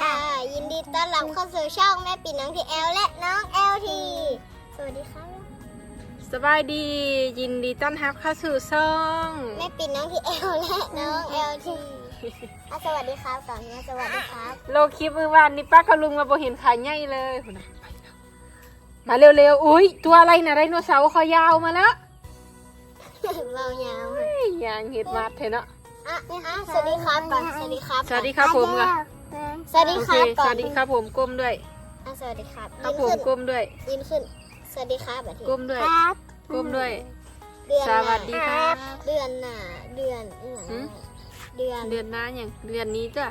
ค่ะ ยินดีต้อนรับเข้าสู่ช่องแม่ปีน้องทีแอลและน้องเอลทีสวัสดีค่ะสบายดี ยินดีต้อนรับเข้าสู่ช่องแม่ปีน้องทีแอลและน้องเอลทีอะสวัสดีครับก่อนนะสวัสดีครับ โลคลิปมือวานนี่ป้ากับลุงมาบเห็นขายใหญ่เลยพุ่นน่ะไปแล้วมาเร็วๆ อุ้ยตัวอะไรนะไดโนเสาร์คอยาวมาแล้วเรายาวเฮ้ยยางเห็ดมาดเถอะเนาะอะอะสวัสดีครับก่อนสวัสดีครับ สวัสดีครับผมก่อน สวัสดีโอคเครับก่อนสวัสดีครับผมก้มด้วย อะสวัสดีครับครับยืนผมขึ้นก้มด้วย ยืนขึ้น สวัสดีครับแบบนี้ก้มด้วย ครับก้มด้วย เดือนสวัสดีครับ เดือนหน่ะเดือนอหย่างหืม เดือนเดือนหน้าอย่างเดือนนี้จ้ะ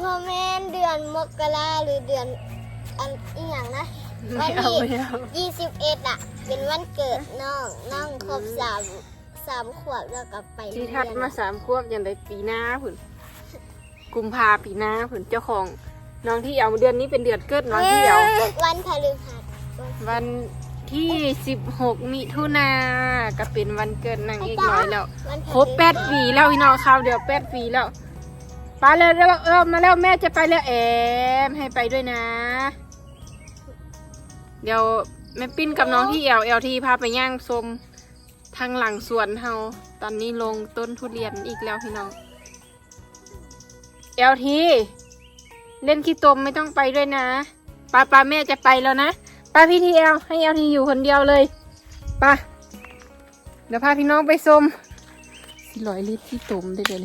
โมเมนเดือนมกราหรือเดือนอันอีหยังนะไม่เอาไม่เอายี่สิบเอ็ดอะ เป็นวันเกิดน้องน้องครบสามสามขวบแล้วก็ไปที่ทัดมาสามควบอย่างไรปีหน้าผุน กุมภาปีหน้าผุนเจ้าของน้องที่เอาเดือนนี้เป็นเดือนเกิดน้องที่เอาวันพฤหัสวันวันที่16มิถุนาก็เป็นวันเกิดนางเอกน้อยแล้ววันพฤครบแปดปีแล้วพี่น้องข้าวเดียวแปดปีแล้วไปเลยเร็วเออมาแล้วแม่จะไปแล้วแอมให้ไปด้วยนะ เดี๋ยวแม่ปิ้นกับน้องที่เอลเอลที่พาไปย่างชมทางหลังสวนเฮาตอนนี้ลงต้นทุเรียนอีกแล้วพี่น้อง เอลทีเล่นขี้ตมไม่ต้องไปด้วยนะป้าป้าแม่จะไปแล้วนะป้าพี่ทีเอลให้เอลทีอยู่คนเดียวเลยไป้าเดี๋ยวพาพี่น้องไปชมสิร้อยลิตรขี้ตมได้เลย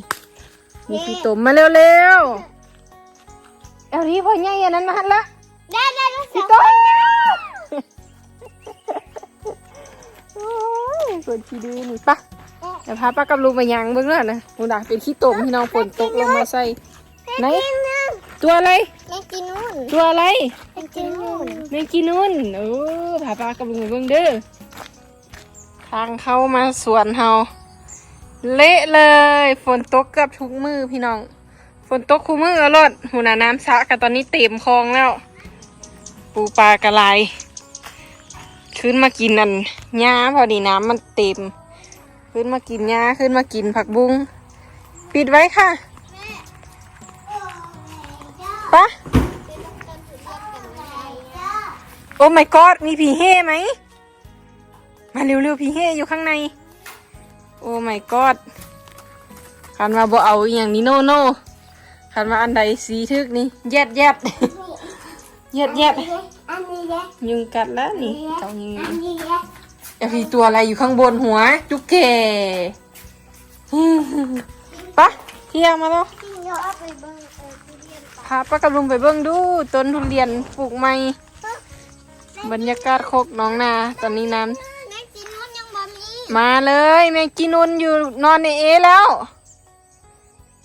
นี่ขี้ตมมาเร็วๆเอลทีพอใหญ่อันนั้นมาละได้ได้ได้พี่ต้นโอ้ยคนขี้ดื้อนี่ปะเดี๋ยวพาป้ากับลุงไปยังเบื้องหน้านะหูด่าเป็นขี้ตมพี่น้องฝนตกลงมาใส่ ไหนตัวอะไรแม่กินนู่นตัวอะไรแม่กินนู่นแมงกีนุ่นโอ้พาป้ากับลุงไปเบื้องเด้อทางเข้ามาสวนเฮาเละเลย ฝนตกเกือบทุกมือพี่น้อง ฝนตกคู่มือเอารถหูหนาน้ำสระกันตอนนี้เต็มคลองแล้ว ปูปลากระไลขึ้นมากินนั่นหญ้าพอดีน้ำมันเต็ม ขึ้นมากินหญ้าขึ้นมากินผักบุ้งปิดไว้ค่ะ อ้ my god มีผีเฮ่ไหม มาเร็วๆผีเฮ่อยู่ข้างใน โอ้ my god คันมาบ่เอาอหย่างนี้โนโน่คันมาอันใดสีทึกนี่แยดแยดแยดแยดอันนี้แหละยุงกัดแล้วนี่เจ้ายุงอันนี้แหละไอ้พี่ตัวอะไรอยู่ข้างบนหัว จุกเกปะเที่ยงมาแล้วที่เดี๋ยวเอาไปเบิ่งเออทุเรียนปะพาป้ากับลุงไปเบิ่งดูต้นทุเรียนปลูกใหม่ บรรยากาศโคกหน้องนา ตอนนี้น้แม่กินนู่นยังบ่มีำมาเลยแม่กินนุนอยู่นอนในเอแล้ว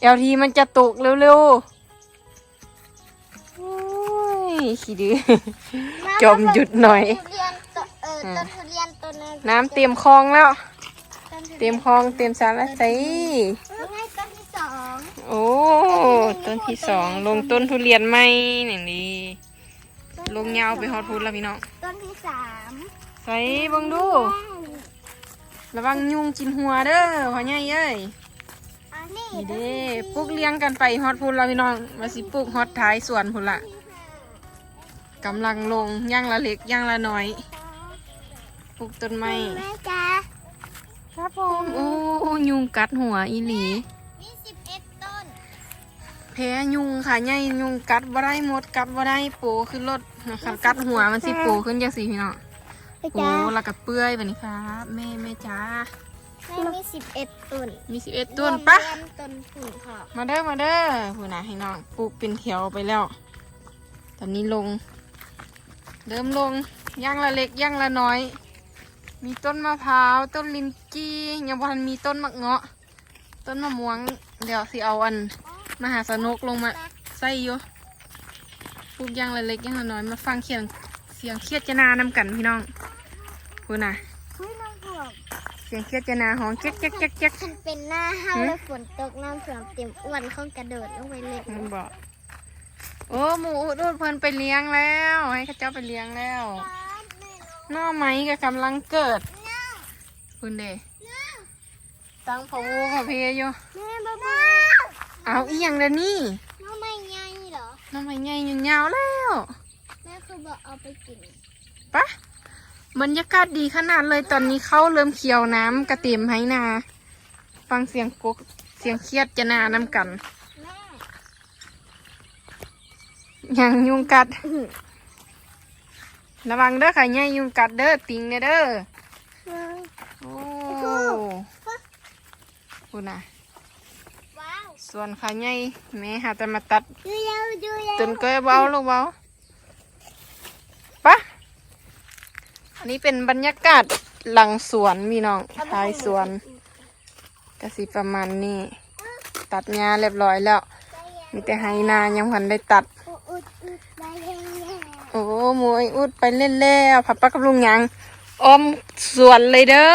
เอลทีมันจะตกเร็วๆโอ้ยขี้ดื้อจอมหยุดหน่อยทุเรียนตัวเออต้นทุเรียนต้นนั้นน้ำเตรียมคลองแล้วต้นทุเตรียมคลองเตรียมสารใสนี่ไงต้นที่สองโอ้ ต้นที่สองลงต้นทุเรียนไหมนี่นี่ ลงยาวไปฮอดพูดแล้วพี่น้องต้นที่สามใส่เบังดู ระวังยุงกินหัวเด้อพ่อใหญ่เอ้ยอันนี้นี่เด้ปลูกเลี้ยงกันไปฮอดพูดแล้วพี่น้องมาสิปลูกฮอดท้ายสวนพูดละกำลังลงย่างละเล็กย่างละน้อยปลูกต้นไม้แม่จ้าครับผมโอ้ยุงกัดหัวอีหลีมีสิบเอ็ดต้น แพ้ยุงค่ะใหญ่ยุงกัดบ่ได้หมดกัดบ่ได้โปขึ้นรถนะคะกัดหัวมันสิโปขึ้นจังสิพี่น้องแม่โอ้จ้าแล้วก็เปื่อยแบบนี้ครับแม่แม่จ้าแม่มีสิบเอ็ดต้นมีสิบเอ็ดต้นปะรวมต้นผุนค่ะมาเด้อมาเด้อพูนะให้น้องปลูกเป็นแถวไปแล้ว ตอนนี้ลง เริ่มลงย่างละเล็กย่างละน้อย มีต้นมะพร้าว ต้นลินจี้ยังบ่ทันมีต้นมะเงาะ ต้นมะม่วงเดี๋ยวสิเอาอัน มหาสนุกลงมาใส่อยู่ปลูกย่างละเล็กย่างละน้อยมาฟังเสียงเสียงเครียดจะนานำกันพี่น้องพูนะเฮ้ยน้องพวกเสียงเครียดจะนาหองแจ๊กแจ๊กแจ๊กแจ๊กมันเป็นหน้าเฮาหืมแล้วฝนตกน้ำท่วมเต็มอ้วนเขากระโดดลงไปเลยมันบอกโอ้หมูอุดอุดเพิ่นไปเลี้ยงแล้ว ให้เข้าเจ้าไปเลี้ยงแล้วหน้อไม้ก็กำลังเกิดคุณเดตั้งพะวูพะเพอยู่แม่บ้าบ้า เอาอีหยังเดยวนี่น้องไม่ใหญ่เหรอหน้ำไม้ใหญ่ยาวๆแล้วแม่คือบอกเอาไปกินปะบรรยากาศดีขนาดเลยตอนนี้เข้าเริ่มเขียวน้ำกระเต็มให้นา ฟังเสียงกกเสียงเครียดจะนาน้ำกัน แม่ยังยุงกัด ระวังเด้อค่ะเนี่ยยุงกัดเด้อติงเด้อโอ้คุณน่ะว้าว ส่วนขาใหญ่แม่หาแต่มาตัดดูเร็วดูเร็วต้นก็เบาลูกเบาปะอันนี้เป็นบรรยากาศหลังสวนมีน้องท้ายสวนกสิประมาณนี้ ตัดหญ้าเรียบร้อยแล้ว มีแต่ไฮนายังพันได้ตัดอุดอุดอุดไปเร็วเร็วโอ้หมวยอุดไปเล่นแล้วพับปักกับลุงหยังออมสวนเลยเด้อ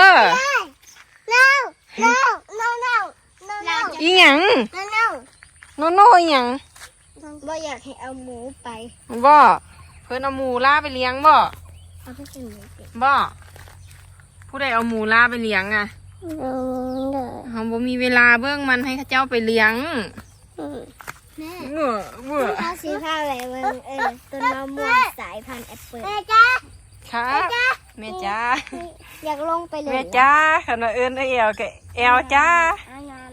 อีหยังเร็วเร็วโนโน่อีหยังบ่อยากให้เอาหมูไปบ่เพิ่นเอาหมูล่าไปเลี้ยงบ่เอาไปกินหมูเป็ดบ่ผู้ใดเอาหมูล่าไปเลี้ยงอะเออเด้อเขาบ่มีเวลาเบิ่งมันให้เข้าเจ้าไปเลี้ยงแม่เบื่อเบื่อข้าสีผ้าอะไรเบิ่งเออต้นมะม่วงสายพันธุ์แอปเปิ้ลแม่จ้าครับแม่จ้าอยากลงไปเลยแม่จ้าขนาดเอิ้นไอ้แอวแกแอวจ้าอาบน้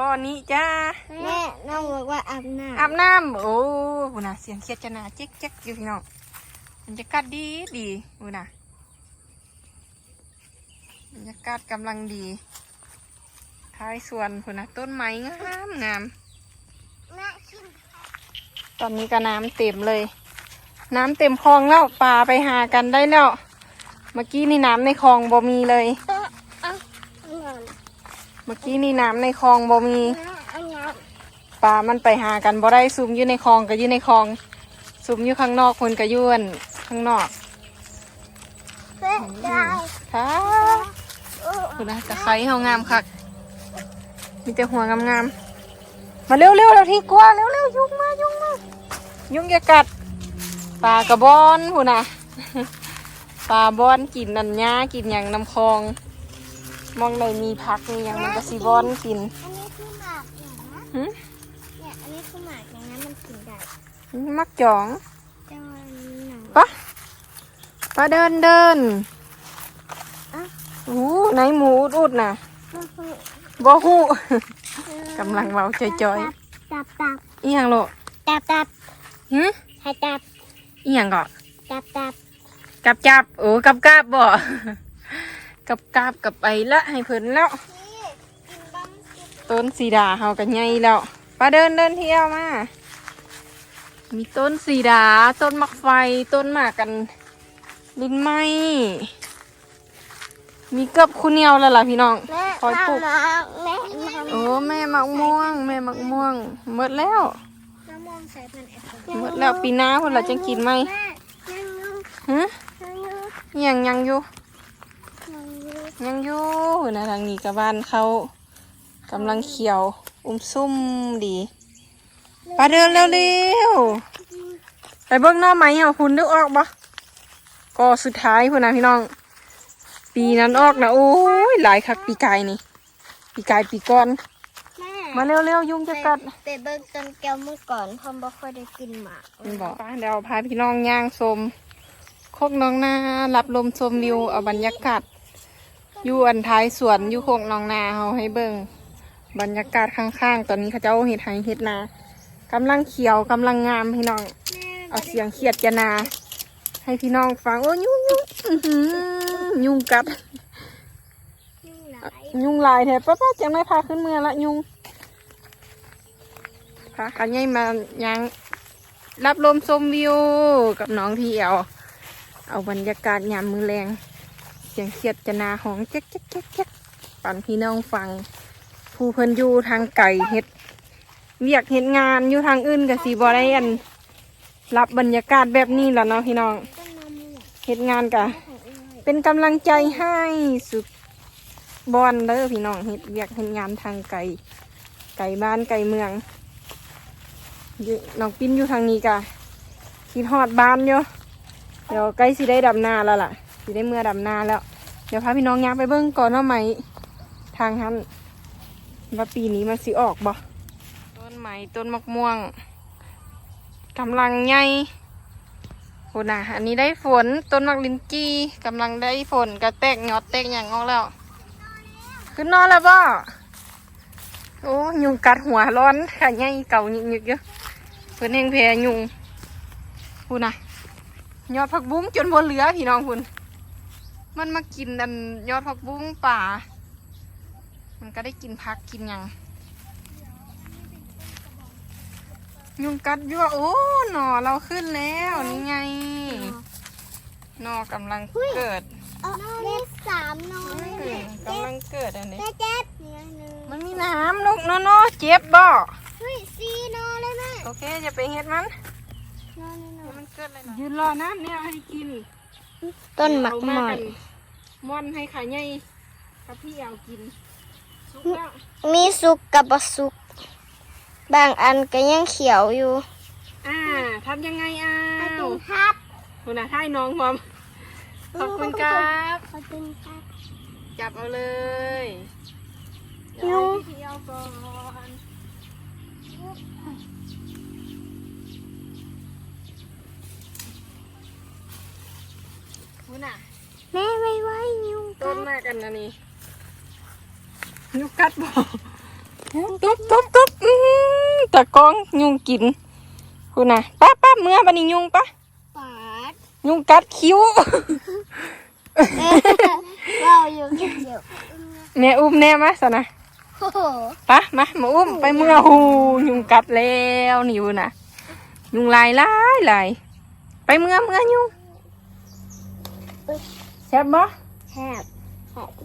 พ่อนี้จ้าำแม่น้องบอกว่าอาบน้ำอาบน้ำโอ้หูน่ะเสียงเครียดจะน่าเจ๊กเจ๊กอยู่พี่น้องบรรยากาศดีดีหูน่ะบรรยากาศกำลังดีท้ายสวนหูน่ะต้นไม้งามงามแม่ชิมตอนนี้ก็น้ำเต็มเลย น้ำเต็มคลองแล้วปลาไปหากันได้แล้วเมื่อกี้นี่น้ำในคลองบ่มีเลย เออเอาเอาน้ เมื่อกี้นี่น้ำในคลองบ่มีำเอาน้ปลามันไปหากันบ่ได้ซุ่มอยู่ในคลองก็อยู่ในคลอง ซุ่มอยู่ข้างนอกคนก็อยู่อั่นข้างนอกำเพื่อได้ค่ะโอ้คุณนะตะไคร้เฮางามคักมีแต่หัวงามๆ มาเร็วๆแล้วที่กลัวเร็วๆยุงมายุงมายุงอย่ากัดปลากระบอนพูนะปลาบอนกินนันหญ้ากินอย่างน้ำคลอง มองในมีผักมีอย่างมันก็สิบอนกินอันนี้คือหมากอย่างนะหึเนี่ยอันนี้คือหมากอย่างนั้นมันกินได้มักจองจังหวะนี้หนังปะปะเดินเดินอะอู้ไหนหมูอุดๆน่ะบ่ฮู้ กำลังเมาจอยตับตับๆอีหยังโลกตับตับหึให้ตับอีหยังก็ตับตับ กับจับโอ้กับกาบบ่ กับกาบกับไปละให้เพิ่นแล้วนี่กินบ้างสิต้นสีดาเฮากันใหญ่แล้วปาเดินเดินเที่ยวมา มีต้นสีดา ต้นมักไฟ ต้นหมากกันลิ้นไม้มีเกือบคุณเหนียวแล้วล่ะพี่น้องแม่คอยปลูกมาแม่มาโอ้แม่มักม่วง แม่มักม่วงหมดแล้วน้ำมองสายพันธุ์แอปเปิ้ลหมดแล้วปีหน้าพุ่นเราจะกินไหมแม่ยังอยู่ฮะยังอยู่ยังยังอยู่ ยังอยู่ยังอยู่นะทางนี้กับบ้านเขากำลังเขียว อุ้มซุ่มดีไปเดินเร็วๆไปเบิ้งหน้อไหมเอาคุณนึกออกบ่ก็สุดท้ายพุ่นนะพี่น้อง ปีนั้นออกนะโอ้ยหลายคักปีกายนี่ ปีกายปีก่อนแม่มาเร็วๆยุงจะกัดไปเบิ่งต้นแก้วเมื่อก่อนพอบ่ค่อยได้กินหมากมันบอกว่าเดี๋ยวพาพี่น้องย่างชมโคกน้องนารับลมชมวิวเอาบรรยากาศ อยู่อันท้ายสวนอยู่โคกนองนาเฮาให้เบิ่งบรรยากาศข้างๆ ตอนนี้เขาเจ้าเห็ดไห้เห็ดนากำลังเขียวกำลังงามพี่น้อง เอาเสียงเขียดจะนา ให้พี่น้องฟังโอ้ยยุ่งยุ่งยุ่งกัด ยุ่งลายแถบป้าป้าจังไม่พาขึ้นเมืองละยุงพาขันใหญ่มายังรับลมชมวิวกับน้องที่เอวเอาบรรยากาศยามมือแรง สียงเขียดจะนาหองแจ๊กแจ๊กแจ๊กแจ๊กปั่นพี่น้องฟัง ผู้เพิ่นอยู่ทางไก่เฮ็ดเวียกเฮ็ดงานอยู่ทางอื่นกับสีบอได้อันรับบรรยากาศแบบนี้แหละเนาะพี่น้องเฮ็ดงานกะเป็นกำลังใจให้สุดบอนเด้อพี่น้องเฮ็ดเวียกเฮ็ดงานทางไกลไกลบ้านไกลเมืองน้องปิ้นอยู่ทางนี้กะคิดฮอดบ้านอยู่เดี๋ยวใกล้สิได้ดำนาแล้วล่ะ สิได้เมื่อดำนาแล้ว เดี๋ยวพาพี่น้องย่างไปเบิ่งก่อนว่าไหมทางหันว่าปีนี้มันสิออกบ่ต้นไม้ต้นมะม่วงกำลังใหญ่โหนะอันนี้ได้ฝนต้นมักลินจี้กำลังได้ฝนกระแตกยอดแตกอย่างออกแล้ว ขึ้นนอนแล้วบ่โอ้ยุงกัดหัวร้อนค่ะใหญ่เก่าหยิกๆเยอะเพิ่นเองแพ้ยุงพูน่ะยอดผักบุ้งจนบนเหลือพี่น้องคุณ มันมากินอันยอดผักบุ้งป่า มันก็ได้กินพักกินหยังยุงกัดยั่วโอ้หน่อเราขึ้นแล้วนี่ไงหน่อกำลังเกิดอ๋อเลขสามนออืนเลยมกำลังเกิดอันนี้แม่เจ็บเนี่ยหนึ่งมันมีน้ำลูกเนาะเนาะเจ็บบ่เฮ้ยสี่นอนเลยแม่โอเคจะไปเฮ็ดมันนอนนอนมันเกิดเลยยืนรอน้ำเนี่ยให้กิน ต้นหมักเอาหมอน ม่อนให้ขาใหญ่กับพี่เอากินสุกแล้วมีสุกกับบะสุก บางอันก็ยังเขียวอยู่ อ่าทำยังไงอ้าวครับคุณน่ะท่ายน้องพร้อมขอบคุณครับขอบคุณครับจับเอาเลยยุงเดี๋ยวให้พี่เอาก่อน คุณน่ะแม่ไม่ไหวยุงต้นมากกันนะนี่ยุงกัดบ่ตุ๊บตุ๊บตุ๊บอื้อหือตะกร้องยุงกินคุณน่ะป้าป้าเมื่อบันนี้ยุงปะปาดยุงกัดคิ้วเราอยู่กันเดียวแม่อุ้มแน่มาสนะโอ้โหปะมามาอุ้มไปเมื่อหูยุงกัดแล้วนี่อยู่น่ะ ยุงลายหลายหลายไปเมื่อเมื่อยุง แซ่บบ่แทบ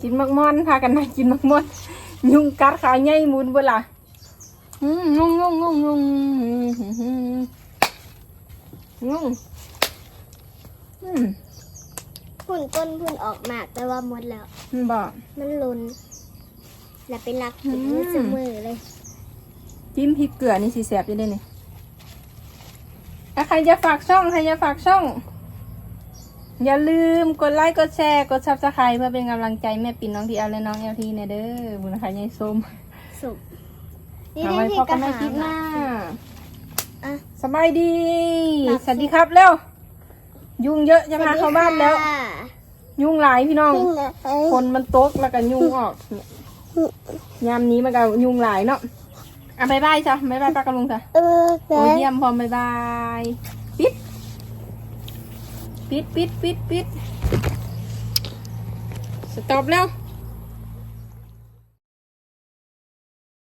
กินมักม่อนพากันมากินมักม่อน ยุงกัดขาใหญ่หมุนเวลาอืมงงงงงงงงงอืมหุ่นก้นพุ่นออกมาแต่ว่าหมดแล้วมันบอกมันลุนแล้วไปรักถึงอืมเสมอเลย จิ้มพริกเกลือนี่สิแสบอยู่ได้นี่อะใครจะฝากช่อง ใครจะฝากช่อง อย่าลืมกดไลค์กดแชร์กดซับสไครต์เพื่อเป็นกำลังใจแม่ปิ่นน้องทีเอาและน้องเอลทีเนเด้อบุญนะคะยายส้มสุกเอาไว้พบกันในคลิปหน้า อะ สบายดี หลับสวัสดีครับเร็ว ยุงเยอะจะพาเข้าบ้านแล้ว ยุงหลายพี่น้องฝนมันตกแล้วก็ยุงออกเนี่ยยามนี้มันก็ยุงหลายเนาะอะบายบายจ้ะบายบายป้ากับลุงจ้ะเออโอ้ยเยี่ยมพร้อมบายบายปิด ปิดปิดปิดปิดสต็อปแล้ว